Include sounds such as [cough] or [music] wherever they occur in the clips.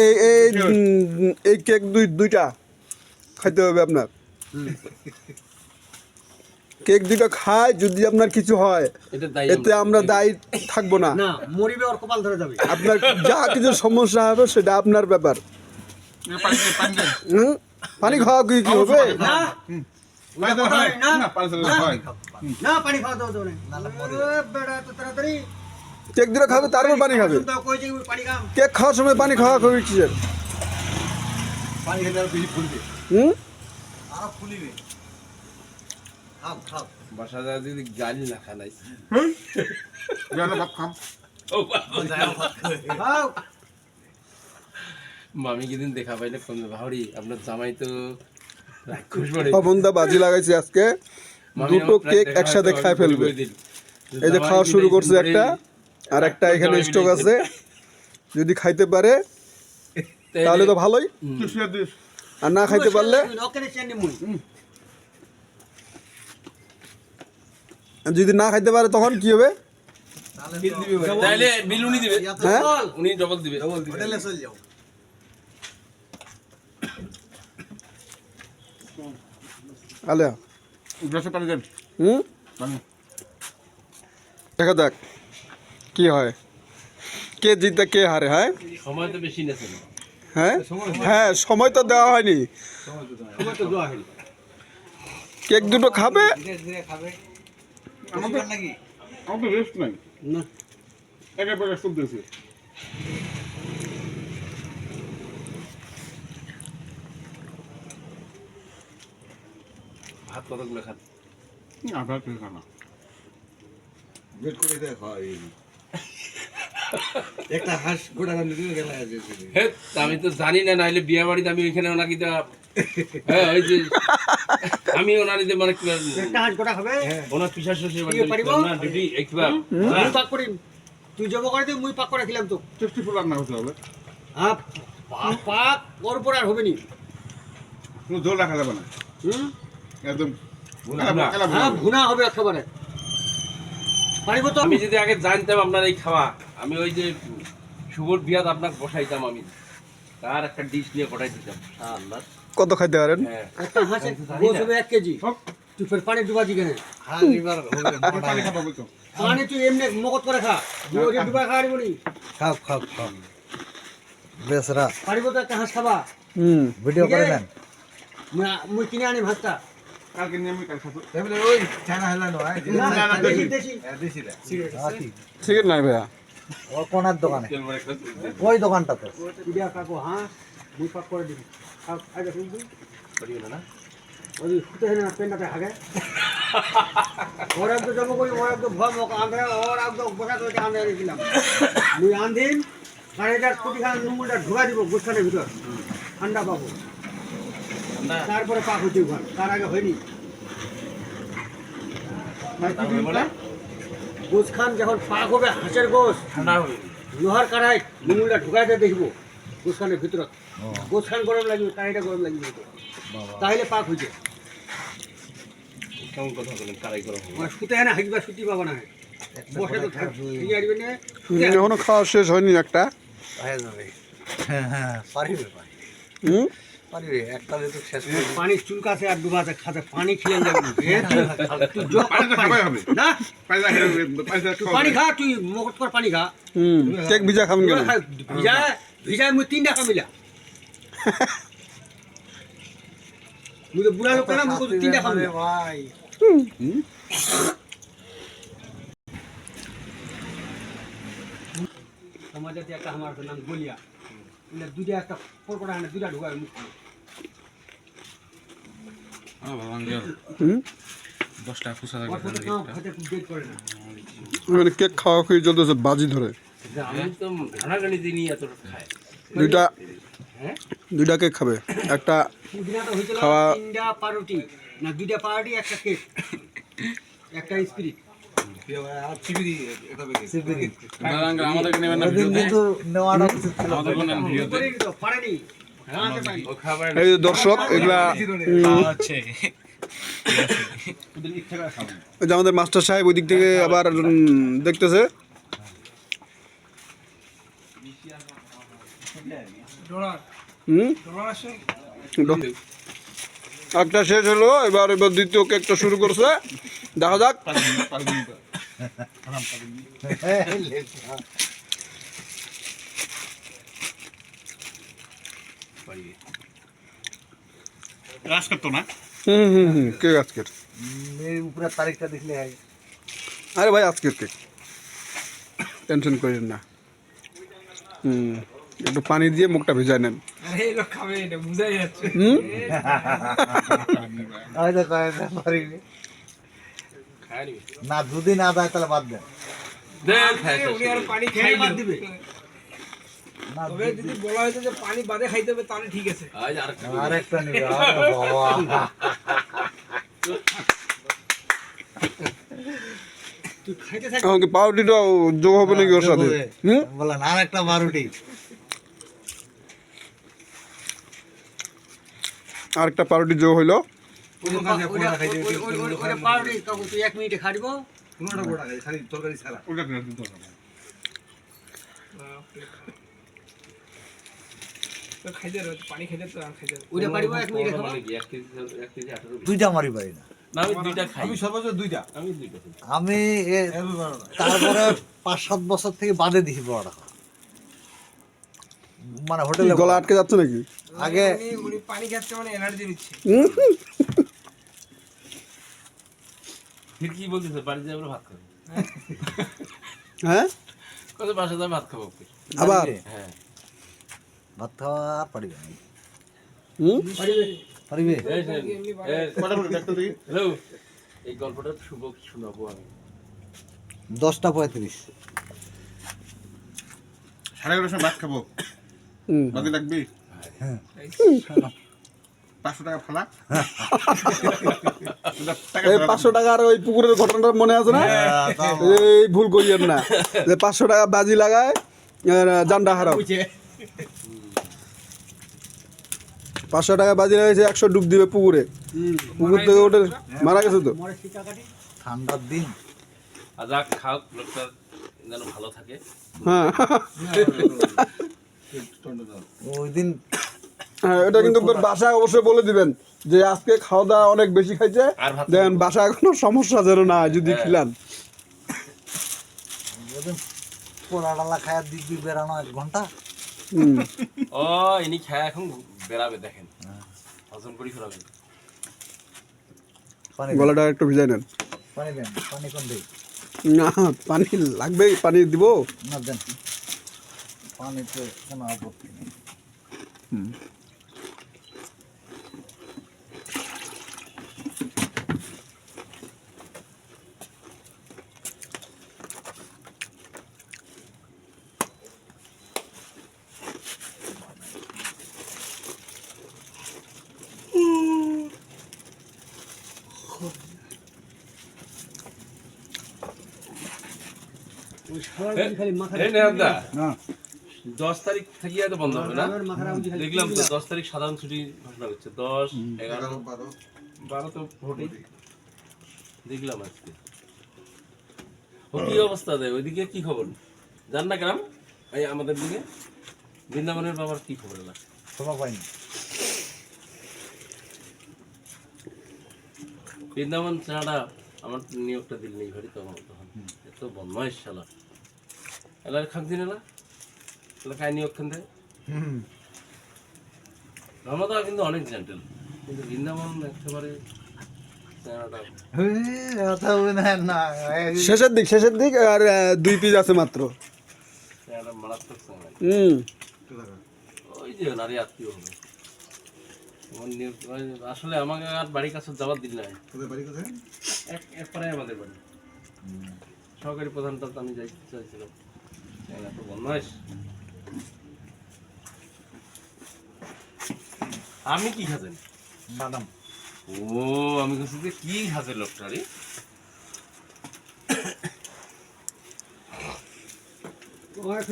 এই এই এই কেক দুই দুইটা খাইতে হবে আপনার। কেক দুইটা খায় যদি আপনার কিছু হয় এতে আমরা দায়ী থাকব না। না মরিবে ওর কপাল ধরে যাবে। আপনার যা কিছু সমস্যা হবে সেটা আপনার ব্যাপার। পানি খাওয়া কি কি হবে? না। পানি। না। না। না খাওয়া দাও দাও বেড়া তো তাড়াতাড়ি। কেক দুটো খাবে তারপর পানি খাবে। কেক খাওয়ার সময় পানি খাওয়া খাবে কিসের? পানি খেলে আর বেশি ফুলবে। হুম? আরও ফুলিবে। খাও খাও। বাসা যা যদি গালি না খানাই জানো ভাত খাম। খাও। মামি কিদিন দেখা পাইলে ফোন আপনার জামাই তো অবন্ধা বাজি লাগাইছে আজকে। দুটো কেক একসাথে খায় ফেলবে। এই যে খাওয়া শুরু করছে একটা আর একটা এখানে স্টক আছে। যদি খাইতে পারে তাহলে তো ভালোই। আর না খাইতে পারলে যদি না খাইতে পারে তখন কি হবে? তাহলে বিল উনি দিবে। হ্যাঁ? উনি ডবল দিবে। হোটেলে চলে যাও। আলে। গ্লাসে পানি দেন। হুম। দেখা যাক। কি হয়? কে জিতে কে হারে হ্যাঁ? সময় তো বেশি না হ্যাঁ? হ্যাঁ। সময় তো দেওয়া হয়নি। কেক দুটো খাবে? ধীরে ধীরে খাবে। আমাদের রেস্ট নাই। না। একেবারে সব দিয়েছে। ভাত কতগুলো খান আপনার তুই খানা ওয়েট করে দেখ হয়। একটা হাঁস গোটা রান্না দিয়ে গেলে আছে হে, আমি তো জানি না নাইলে বিয়ে বাড়িতে আমি ওইখানে ওনাকে তো হ্যাঁ ওই যে আমি ওনারিতে মানে কি একটা হাঁস গোটা হবে। ওনার পিসার শ্বশুর কি পারিব? না ডিউটি একবার। মুই পাক করি তুই জব করে দিই মুই পাক করে খিলাম তো। টেস্টি ফুল রান্না হতে হবে। হ্যাঁ পাক পাক ওর উপর আর হবে নি। কোনো জল রাখা যাবে না। হুম? একদম হ্যাঁ। ভুনা হবে একেবারে। পারিব তো? আমি যদি আগে জানতাম আপনার এই খাওয়া। আমি ওই যে শুভর বিয়াদ আপনাকে বসাইতাম আমি। তার একটা ডিশ নিয়ে পঠাই দিতাম। আল্লাহ কত খাইতে পারেন? হ্যাঁ। একটা এক কেজি। তুই ফের পানি ডুবা হ্যাঁ পানি তুই এমনি করে খা। দুই ডুবা খা বলি খাও খাও খাও। বেসরা পারিব তো একটা হাঁস খাবা? হুম। ভিডিও করে নেন মুই কিনে আনি ভাতটা। কালকে নিয়ে আমি কাল খাব। ওই চায়না হেলানো হয় দেশি দেশি। দেশি ঠিক নাই ভাইয়া। ও কোনার দোকানে। ওই দোকানটাতে কাকু হাঁস মুই পাক করে দিবি। আগে শুনবি না না? ওই ফুটে না পেনটাতে হাগে। ওর একদম জমা করি ওর একদম ভয় মক আন্ধে ওর একদম বসা করে আন্ধে রেখেছিলাম মুই আন্ধিন কারেটার কুটি খান ঢুকা দিব গুছখানের ভিতর। ঠান্ডা পাবো। না তারপরে পাক হচ্ছে ওখান। তার আগে হয়নি। গোস খান যখন পাক হবে হাঁসের গোস লোহার কারাই নুমুলটা ঢুকাইতে দেখব গোস খানের ভিতরত। গোস খান গরম লাগবে কারাইটা গরম লাগবে তাহলে পাক হয়েছে কেমন কথা বলেন কারাই গরম হয় না হাইবা ছুটি পাবো না। বসে তো থাক ঠিক আসবে না। এখনও খাওয়া শেষ হয়নি একটা। হয়ে হ্যাঁ হ্যাঁ পারিবে পারি হুম পারিবে একটা তো শেষ। পানি খাতে পানি খেলে যাবে। [laughs] তুই- পানি পানি- না? পানি পানি পানি। খা তুই কর পানি খা। হুম ভিজা খাবেন কেন ভিজা ভিজা মুই [laughs] মুই বুড়া লোক না মুই সমাজে একটা আমার নাম গলিয়া। মানে দুইটা একটা পরপরা হানে দুইটা ঢুকায় মুখ হুম ওর সাথে কাউ খাতে বের করে না মানে কেক খাওয়া খুবই চলতেছে বাজি ধরে। খায় দুইটা হ্যাঁ? দুইটা কেক খাবে। একটা খাওয়া- পাউরুটি না দুইটা পাউরুটি একটা কেক। একটা স্পিরিট সিপিরি আমাদেরকে নেবেন না ওদিন কিন্তু নেওয়াটা উচিত ছিল। করেনি তো পারেনি। এই যে দর্শক এগুলা উম, আমাদের মাস্টার সাহেব ওই দিক থেকে আবার দেখতেছে। একটা শেষ হলো এবার এবার দ্বিতীয় কেকটা শুরু করছে। দেখা যাক। [laughs] রাস করতো না হুম হুম হুম কেক আজকের এই উপরের তারিখটা দেখলে হয় আরে ভাই আজকের কেক টেনশন করেন না হুম একটু পানি দিয়ে মুখটা ভেজায় নেন হুম হয়তো কয়েকটা পারিনি খায় নিবি না যদি না দেয় তাহলে বাদ দেন দেন খায় শেষ করে। পানি খেয়ে বাদ দিবে না তবে যদি বলা হয়েছে যে পানি বাদে খাইতে হবে তাহলে ঠিক আছে। আরেকটা নিবে। [laughs] আমাকে পাউরুটিটা যোগ হবে নাকি ওর সাথে? বলেন আর একটা বারোটি আর একটা পাউরুটি যোগ হইল। তখন তুই এক মিনিটে খাড়িব কোনোটা গোটা খাই খালি তরকারি ছাড়া। ওটা দুইটা মারি পারি না। না, আমি দুইটা খাই। আমি সর্বোচ্চ দুইটা। আমি দুইটা খাই। আমি এ- তারপরে পাঁচ সাত বছর থেকে বাদে দিছি বড় মানে হোটেলে গলা আটকে যাচ্ছে নাকি? আগে উনি পানি খাচ্ছে মানে এনার্জি নিচ্ছে কি বলতেছে বাড়ি যাবে ভাত খাব। হ্যাঁ। কত বাসা যাবে ভাত খাব আবার? হ্যাঁ। ভাত খাওয়া আর পারিবে পারিবে এই গল্পটা শুভ শোনাবো আমি দশটা পঁয়ত্রিশ সাড়ে এগারোটার সময় ভাত খাব হুম লাগবি পাঁচশো টাকা ফালা এই পাঁচশো টাকার ওই পুকুরের ঘটনাটা মনে আছে না? এই ভুল করিয়েন না। যে পাঁচশো টাকা বাজি লাগায় আর জান্ডা হারাও। পাঁচশো টাকা বাজি লাগাইছে একশো ডুব দিবে পুকুরে। পুকুর থেকে ওঠে মারা গেছে তো। মরে শিকা কাটি ঠান্ডার দিন। যাক খাও লোকটা যেন ভালো থাকে। হ্যাঁ। ওই দিন হ্যাঁ, এটা কিন্তু বাসায় অবশ্যই বলে দিবেন যে আজকে খাওয়া দাওয়া অনেক বেশি খাইছে। আর দেখেন বাসায় কোনো সমস্যা যেন না যদি খিলান। ওই দিন পোড়া ডালা দিব্যি বেড়ানো এক ঘণ্টা। [laughs] ও ইনি খায় এখন বেড়াবে দেখেন। হজম করি পানি দেন, গলাটা একটু ভিজাই নেন। পানি দেন পানি কোন দিই না পানি লাগবে পানি দিব। না দেন। পানিতে কোনো আপত্তি নেই। ওই দশ তারিখ থেকে তো বন্ধ হবে না? দেখলাম তো দশ তারিখ সাধারণ ছুটি ঘোষণা করছে। দশ এগারো বারো। তো ভোটে দেখলাম আজকে। ও কি অবস্থা দেয় ওইদিকে কি খবর? জান না গ্রাম এই আমাদের দিকে। বৃন্দাবনের বাবার কি খবর এলা শোভা পাইনি। বৃন্দাবন ছাড়া আমার নিয়োগটা দিল নেই ভারি তখন তখন এত বদমাইশ শালা। দিন এলা এলা খায় নিয়োগ খান রমাদা কিন্তু অনেক জেন্টেল কিন্তু বৃন্দাবন একেবারে শেষের দিক শেষের দিক আর দুই পিস আছে মাত্র হুম ওই যে নারী আত্মীয় হবে আসলে আমাকে আর বাড়ির কাছে যাওয়ার দিন নাই তোদের বাড়ি কোথায় এক এক আমাদের বাড়ি সহকারী প্রধানটা তো আমি যাইতে চাইছিলাম আপনি কি খাচ্ছেন বাদাম ও আমি কাছে যে কি খাচ্ছে লোকটা রে?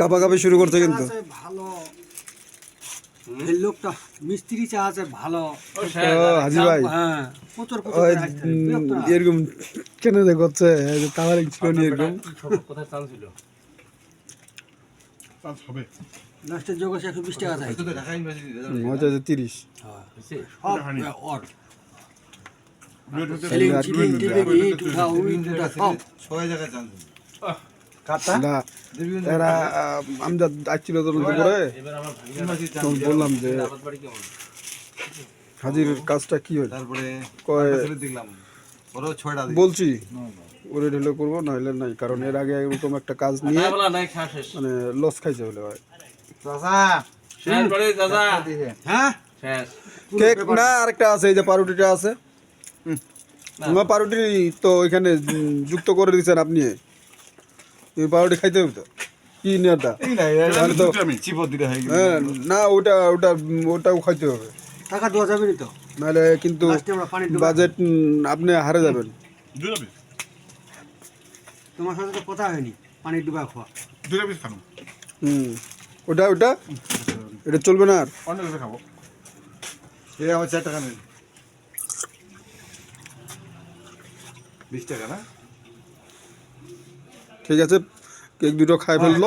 কাপাকাপি শুরু করছে কিন্তু। ভালো। এই লোকটা মিস্ত্রি চা আছে ভালো। হাজি ভাই। হ্যাঁ প্রচুর। এরকম কেন করছে? তাহলে ছিল এরকম? কোথায় ছিল? চান্স হবে। লাস্টের যোগ আছে একশো বিশ টাকা মজা আছে তিরিশ। জায়গায় চান্স কাটা না এরা আমজাদ আসছিল তো করে। এবার আমার ভাগিনাটা তো বললাম যে হাজির কাজটা কি হয় কয় দেখলাম। বলছি। ওরে ঢেলে করব নইলে নাই। কারণ এর আগে এরকম একটা কাজ নিয়ে মানে লস খাইছে বলে ভাই। হ্যাঁ? কেক না আরেকটা আছে এই যে পাউরুটিটা আছে। আমার পাউরুটি তো এখানে যুক্ত করে দিয়েছেন আপনি। এই পাউরুটি খাইতে হবে তো? কি নিয়তা তাহলে তো চিপত দিতে হয় না ওটা ওটা ওটাও খাইতে হবে। টাকা দেওয়া যাবে না তো? নাহলে কিন্তু বাজেট আপনি হারে যাবেন। তোমার সাথে তো কথা হয়নি পানি ডুবা খাওয়া দুটা পিস খানো হুম ওটা ওটা? এটা চলবে না আর? অন্য কিছু খাব। এ আমার চার টাকা নেই বিশ টাকা না? ঠিক আছে কেক দুটো খাই ফেলল।